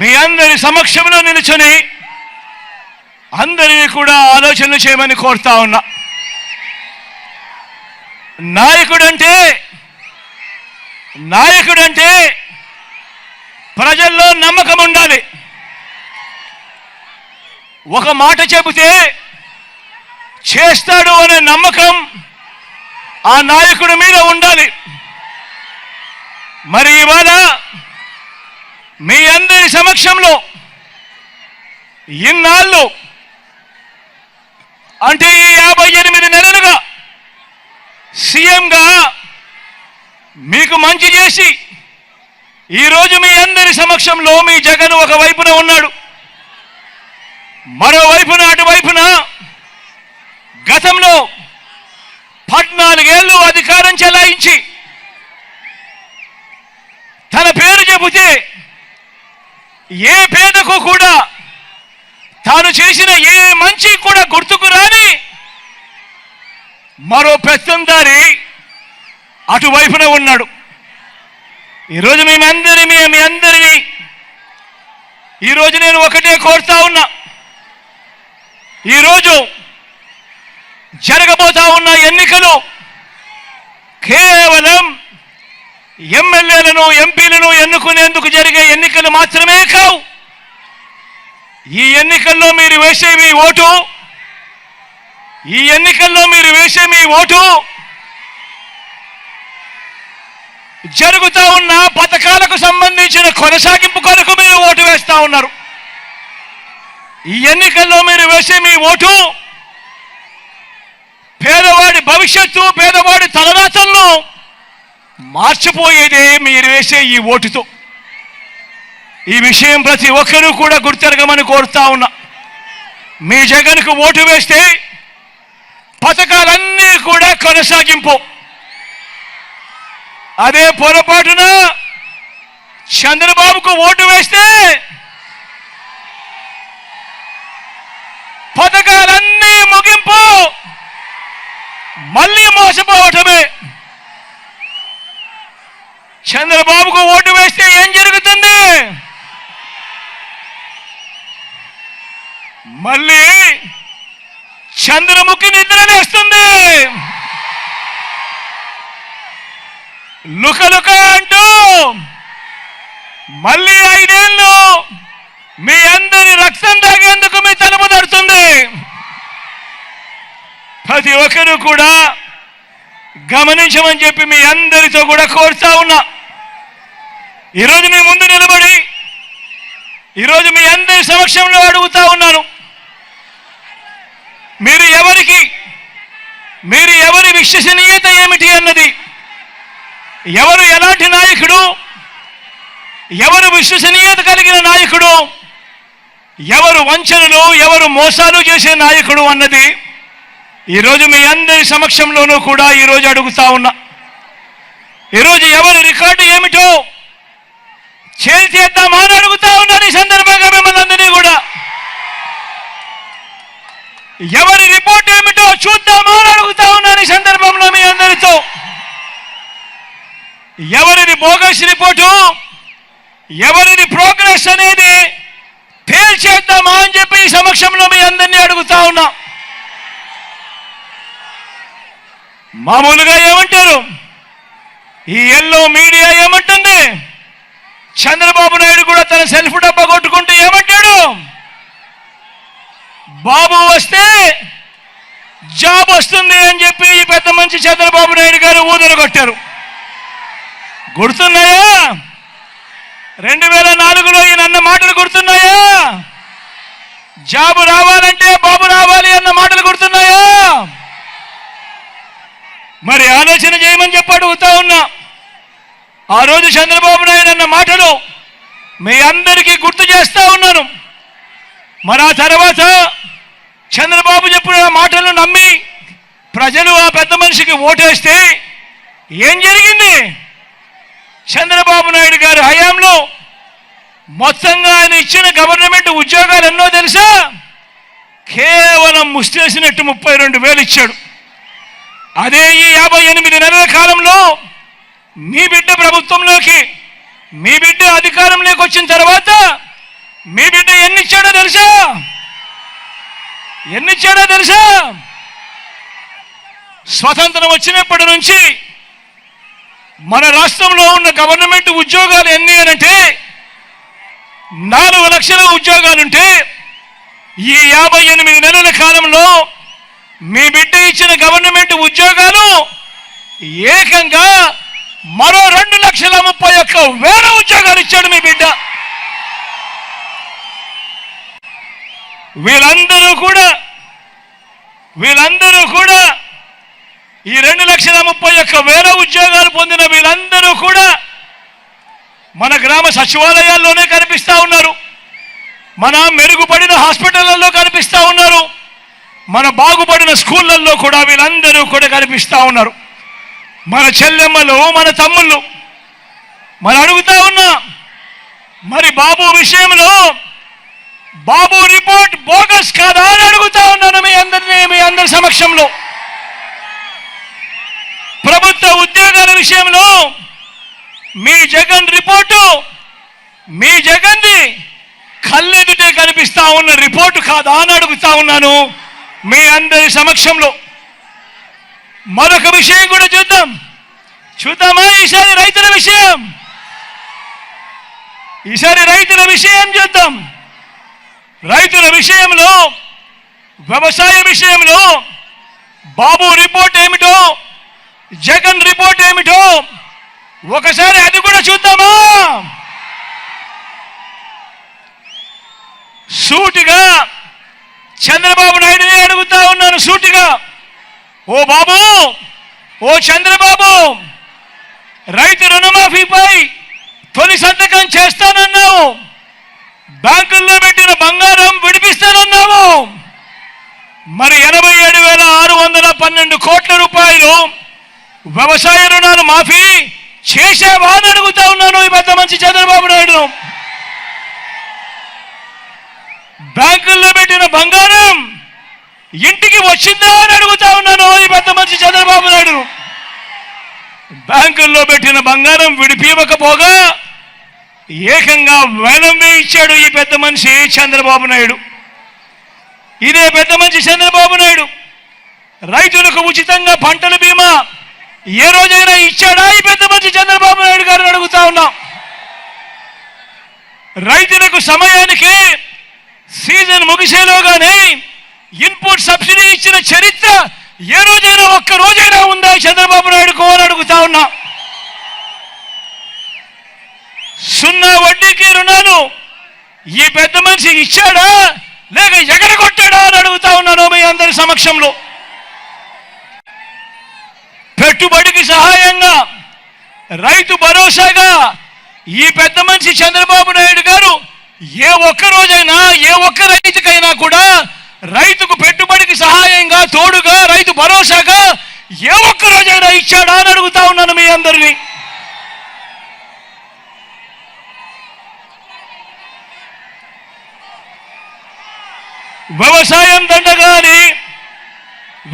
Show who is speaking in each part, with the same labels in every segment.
Speaker 1: మీ అందరి సమక్షంలో నిలుచుని అందరినీ కూడా ఆలోచన చేయమని కోరుతా ఉన్నా. నాయకుడంటే నాయకుడంటే ప్రజల్లో నమ్మకం ఉండాలి. ఒక మాట చెబితే చేస్తాడు అనే నమ్మకం ఆ నాయకుడి మీద ఉండాలి. మరి ఇవాళ మీ అందరి సమక్షంలో ఇన్నాళ్ళు అంటే ఈ యాభై ఎనిమిది నెలలుగా సీఎంగా మీకు మంచి చేసి ఈరోజు మీ అందరి సమక్షంలో మీ జగన్ ఒక వైపున ఉన్నాడు. మరోవైపున అటువైపున గతంలో పద్నాలుగేళ్ళు అధికారం చెలాయించి తన పేరు చెబితే ఏ పేదకు కూడా తాను చేసిన ఏ మంచి కూడా గుర్తుకు రాని మరో పెత్తందారి అటువైపున ఉన్నాడు. ఈరోజు మేమందరి మీ అందరినీ ఈరోజు నేను ఒకటే కోరుతా ఉన్నా. ఈరోజు జరగబోతా ఉన్న ఎన్నికలు కేవలం ఎమ్మెల్యేలను ఎంపీలను ఎన్నుకునేందుకు జరిగే ఎన్నికలు మాత్రమే కావు. ఈ ఎన్నికల్లో మీరు వేసే మీ ఓటు ఈ ఎన్నికల్లో మీరు వేసే మీ ఓటు జరుగుతూ ఉన్న పథకాలకు సంబంధించిన కొనసాగింపు కొరకు మీరు ఓటు వేస్తా ఉన్నారు. ఈ ఎన్నికల్లో మీరు వేసే మీ ఓటు పేదవాడి భవిష్యత్తు పేదవాడి తలరాతలను మార్చిపోయేదే మీరు వేసే ఈ ఓటుతో. ఈ విషయం ప్రతి ఒక్కరూ కూడా గుర్తెరగమని కోరుతా ఉన్నా. మీ జగన్కు ఓటు వేస్తే పథకాలన్నీ కూడా కొనసాగింపు. అదే పొరపాటున చంద్రబాబుకు ఓటు వేస్తే పథకాలన్నీ ముగింపు. మళ్ళీ మోసపోవటమే. చంద్రబాబుకు ఓటు వేస్తే ఏం జరుగుతుంది? మళ్ళీ చంద్రముఖి నిద్రలేస్తుంది లుకలుక అంటూ మళ్ళీ ఐదేళ్ళు మీ అందరి రక్తం తాగేందుకు మీ తలుపు తడుతుంది. ప్రతి ఒక్కరు కూడా గమనించమని చెప్పి మీ అందరితో కూడా కోరుతా ఉన్నా. ఈరోజు మీ ముందు నిలబడి ఈరోజు మీ అందరి సమక్షంలో అడుగుతా ఉన్నాను. మీరు ఎవరికి మీరు ఎవరి విశ్వసనీయత ఏమిటి అన్నది ఎవరు ఎలాంటి నాయకుడు ఎవరు విశ్వసనీయత కలిగిన నాయకుడు ఎవరు వంచనలు ఎవరు మోసాలు చేసే నాయకుడు అన్నది ఈరోజు మీ అందరి సమక్షంలోనూ కూడా ఈరోజు అడుగుతా ఉన్నా. ఈరోజు ఎవరి రికార్డు ఏమిటో చేద్దామా అని అడుగుతా ఉన్నాను ఈ సందర్భంగా మిమ్మల్ని అందరినీ కూడా. ఎవరి రిపోర్ట్ ఏమిటో చూద్దామా అని అడుగుతా ఉన్నాను ఈ సందర్భంలో మీ అందరితో. ఎవరిది బోగస్ రిపోర్టు ఎవరిది ప్రోగ్రెస్ అనేది తేల్చేద్దామా అని చెప్పి ఈ సమక్షంలో మీ అందరినీ అడుగుతా ఉన్నా. మామూలుగా ఏమంటారు? ఈ ఎల్లో మీడియా ఏమంటుంది? చంద్రబాబు నాయుడు కూడా తన సెల్ఫ్ డబ్బా కొట్టుకుంటూ ఏమంటాడు? బాబు వస్తే జాబ్ వస్తుంది అని చెప్పి ఈ పెద్ద మంచి చంద్రబాబు నాయుడు గారు ఊదలు కొట్టారు. గుర్తున్నాయా? రెండు వేల నాలుగులో ఈయన అన్న మాటలు గుర్తున్నాయా? జాబు రావాలంటే బాబు రావాలి అన్న మాటలు గుర్తున్నాయా? మరి ఆలోచన చేయమని చెప్పి అడుగుతా ఉన్నా. ఆ రోజు చంద్రబాబు నాయుడు అన్న మాటలు మీ అందరికీ గుర్తు చేస్తా ఉన్నాను. మరి ఆ తర్వాత చంద్రబాబు చెప్పిన మాటలను నమ్మి ప్రజలు ఆ పెద్ద మనిషికి ఓటేస్తే ఏం జరిగింది? చంద్రబాబు నాయుడు గారి హయాంలో మొత్తంగా ఆయన ఇచ్చిన గవర్నమెంట్ ఉద్యోగాలు ఎన్నో తెలుసా? కేవలం ముష్టేసినట్టు ముప్పై రెండు వేలు ఇచ్చాడు. అదే ఈ యాభై ఎనిమిది నెలల కాలంలో మీ బిడ్డ ప్రభుత్వంలోకి మీ బిడ్డ అధికారంలోకి వచ్చిన తర్వాత మీ బిడ్డ ఎన్ని ఇచ్చాడో తెలుసా? ఎన్ని ఇచ్చాడో తెలుసా? స్వతంత్రం వచ్చినప్పటి నుంచి మన రాష్ట్రంలో ఉన్న గవర్నమెంట్ ఉద్యోగాలు ఎన్ని అనంటే నాలుగు లక్షల ఉద్యోగాలుంటే ఈ యాభై ఎనిమిది నెలల కాలంలో మీ బిడ్డ ఇచ్చిన గవర్నమెంట్ ఉద్యోగాలు ఏకంగా మరో రెండు లక్షల ముప్పై ఒక్క వేల ఉద్యోగాలు ఇచ్చాడు మీ బిడ్డ. వీళ్ళందరూ కూడా వీళ్ళందరూ కూడా ఈ రెండు లక్షల ముప్పై ఒక్క వేల ఉద్యోగాలు పొందిన వీళ్ళందరూ కూడా మన గ్రామ సచివాలయాల్లోనే కనిపిస్తూ ఉన్నారు. మన మెరుగుపడిన హాస్పిటళ్ళలో కనిపిస్తూ ఉన్నారు. మన బాగుపడిన స్కూళ్ళల్లో కూడా వీళ్ళందరూ కూడా కనిపిస్తూ ఉన్నారు. మన చెల్లెమ్మలు మన తమ్ముళ్ళు. మరి అడుగుతా ఉన్నా మరి బాబు విషయంలో బాబు రిపోర్ట్ బోగస్ కాదా అని అడుగుతా ఉన్నాను మీ అందరినీ మీ అందరి సమక్షంలో. ప్రభుత్వ ఉద్యోగాల విషయంలో మీ జగన్ రిపోర్టు మీ జగన్ది కళ్ళెదుటే కనిపిస్తా ఉన్న రిపోర్టు కాదా అని అడుగుతా ఉన్నాను. మీ అందరి సమక్షంలో మరొక విషయం కూడా చూద్దాం. చూద్దామా? ఈసారి రైతుల విషయం. ఈసారి రైతుల విషయం చూద్దాం. రైతుల విషయంలో వ్యవసాయ విషయంలో బాబు రిపోర్ట్ ఏమిటో జగన్ రిపోర్ట్ ఏమిటో ఒకసారి అది కూడా చూద్దామా? సూటిగా చంద్రబాబు నాయుడుని అడుగుతా ఉన్నాను సూటిగా. ఓ బాబు ఓ చంద్రబాబు రైతు రుణమాఫీపై తొలి సంతకం చేస్తానన్నావు. బ్యాంకుల్లో పెట్టిన బంగారం విడిపిస్తానన్నావు. మరి ఎనభై ఏడు వేల ఆరు వందల పన్నెండు కోట్ల రూపాయలు వ్యవసాయ రుణాలు మాఫీ చేసేవా అని అడుగుతా ఉన్నాను ఈ పెద్ద మంచి చంద్రబాబు నాయుడు. బ్యాంకుల్లో పెట్టిన బంగారం ఇంటికి వచ్చిందా అని అడుగుతా ఉన్నాను. ఈ పెద్ద మంచి చంద్రబాబు నాయుడు. బ్యాంకుల్లో పెట్టిన బంగారం విడిపివ్వకపోగా ఏకంగా వేలం వేయించాడు ఈ పెద్ద మనిషి చంద్రబాబు నాయుడు. ఇదే పెద్ద మనిషి చంద్రబాబు నాయుడు. రైతులకు ఉచితంగా పంటల బీమా ఏ రోజైనా ఇచ్చాడా? ఈ పెద్ద మనిషి చంద్రబాబు నాయుడు గారిని అడుగుతా ఉన్నాం. రైతులకు సమయానికి సీజన్ ముగిసేలోగానే ఇన్పుట్ సబ్సిడీ ఇచ్చిన చరిత్ర ఏ రోజైనా ఒక్క రోజైనా ఉందా చంద్రబాబు నాయుడుకు అని అడుగుతా ఉన్నా? సున్నా వడ్డీకి రుణాలు ఈ పెద్ద మనిషి ఇచ్చాడా లేక ఎగరగొట్టాడా అని అడుగుతా ఉన్నాను మీ అందరి సమక్షంలో. పెట్టుబడికి సహాయంగా రైతు భరోసాగా ఈ పెద్ద మనిషి చంద్రబాబు నాయుడు గారు ఏ ఒక్క రోజైనా ఏ ఒక్క రైతుకైనా కూడా రైతుకు పెట్టుబడికి సహాయంగా తోడుగా రైతు భరోసాగా ఏ ఒక్క రోజైనా ఇచ్చాడా అని అడుగుతా ఉన్నాను మీ అందరినీ. వ్యవసాయం దండగాని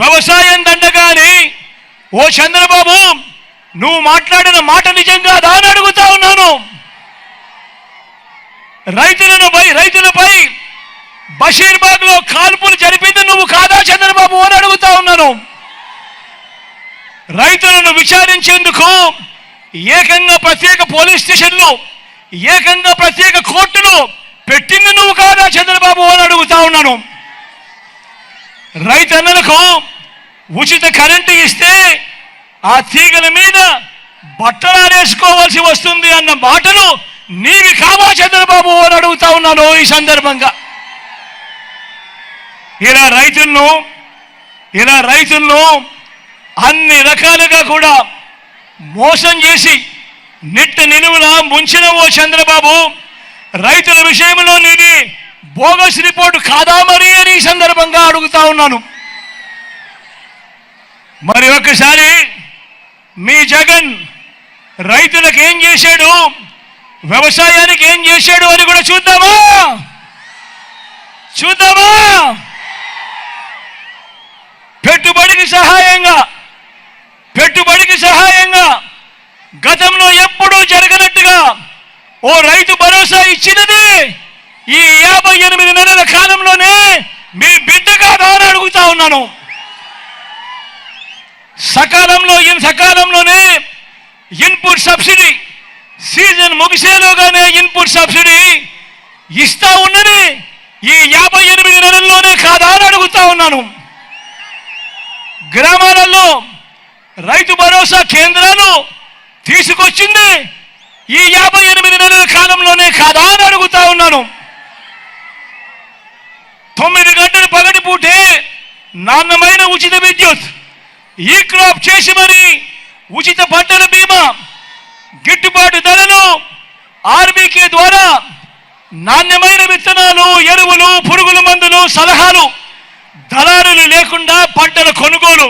Speaker 1: వ్యవసాయం దండగాని ఓ చంద్రబాబు నువ్వు మాట్లాడిన మాట నిజంగా దాని అడుగుతా ఉన్నాను. రైతులను పై రైతులపై బషీర్బాగ్లో కాల్పులు జరిపింది నువ్వు కాదా చంద్రబాబు అని అడుగుతా ఉన్నాను. రైతులను విచారించేందుకు ఏకంగా ప్రత్యేక పోలీస్ స్టేషన్లు ఏకంగా ప్రత్యేక కోర్టులు పెట్టింది నువ్వు కాదా చంద్రబాబు అని అడుగుతా ఉన్నాను. రైతన్నలకు ఉచిత కరెంటు ఇస్తే ఆ తీగల మీద బట్టలు ఆరేసుకోవాల్సి వస్తుంది అన్న మాటలు నీవి కావా చంద్రబాబు అని అడుగుతా ఉన్నాను ఈ సందర్భంగా. ఇలా రైతులను ఇలా రైతులను అన్ని రకాలుగా కూడా మోసం చేసి నిట్ట నిలువున ముంచిన ఓ చంద్రబాబు రైతుల విషయంలో నీది బోగస్ రిపోర్టు కాదా మరి అని ఈ సందర్భంగా అడుగుతా ఉన్నాను. మరి ఒకసారి మీ జగన్ రైతులకు ఏం చేశాడు? వ్యవసాయానికి ఏం చేశాడు అని కూడా చూద్దామా? చూద్దామా? పెట్టుబడికి సహాయంగా పెట్టుబడికి సహాయంగా గతంలో ఎప్పుడూ జరగనట్టుగా ఓ రైతు భరోసా ఇచ్చినది ఈ యాభై ఎనిమిది నెలల కాలంలోనే మీ బిడ్డ కాదా అడుగుతా ఉన్నాను. సకాలంలో ఇన్ సకాలంలోనే ఇన్పుట్ సబ్సిడీ సీజన్ ముగిసేలోగానే ఇన్పుట్ సబ్సిడీ ఇస్తా ఉన్నది. ఈ యాభై ఎనిమిది నెలల్లోనే కాదా అని అడుగుతా ఉన్నాను. గ్రామాలలో రైతు భరోసా కేంద్రాలు తీసుకొచ్చింది. ఈ యాభై ఎనిమిది నెలల కాలంలోనే కాదా అని అడుగుతా ఉన్నాను. తొమ్మిది గంటలు పగటి పూటే నాణ్యమైన ఉచిత విద్యుత్. ఈ క్రాప్ చేసి మరి ఉచిత పంటల బీమా గిట్టుబాటు ధరలు ద్వారా నాణ్యమైన విత్తనాలు ఎరువులు పురుగుల మందులు సలహాలు దళారులు లేకుండా పంటల కొనుగోలు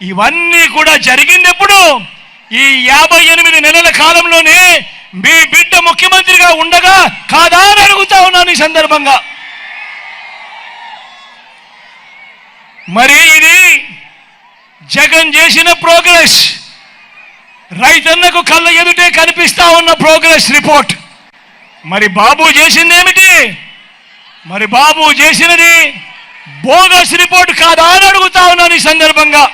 Speaker 1: ఇవన్నీ కూడా జరిగిందెప్పుడు ఈ యాభై ఎనిమిది నెలల కాలంలోనే మీ బిడ్డ ముఖ్యమంత్రిగా ఉండగా కాదా అని అడుగుతా ఉన్నాను ఈ సందర్భంగా. మరి ఇది జగన్ చేసిన ప్రోగ్రెస్. రైతన్నకు కళ్ళ ఎదుటే కనిపిస్తా ఉన్న ప్రోగ్రెస్ రిపోర్ట్. మరి బాబు చేసింది ఏమిటి మరి బాబు చేసినది బోగస్ రిపోర్ట్ కాదా అని అడుగుతా ఉన్నాను ఈ సందర్భంగా.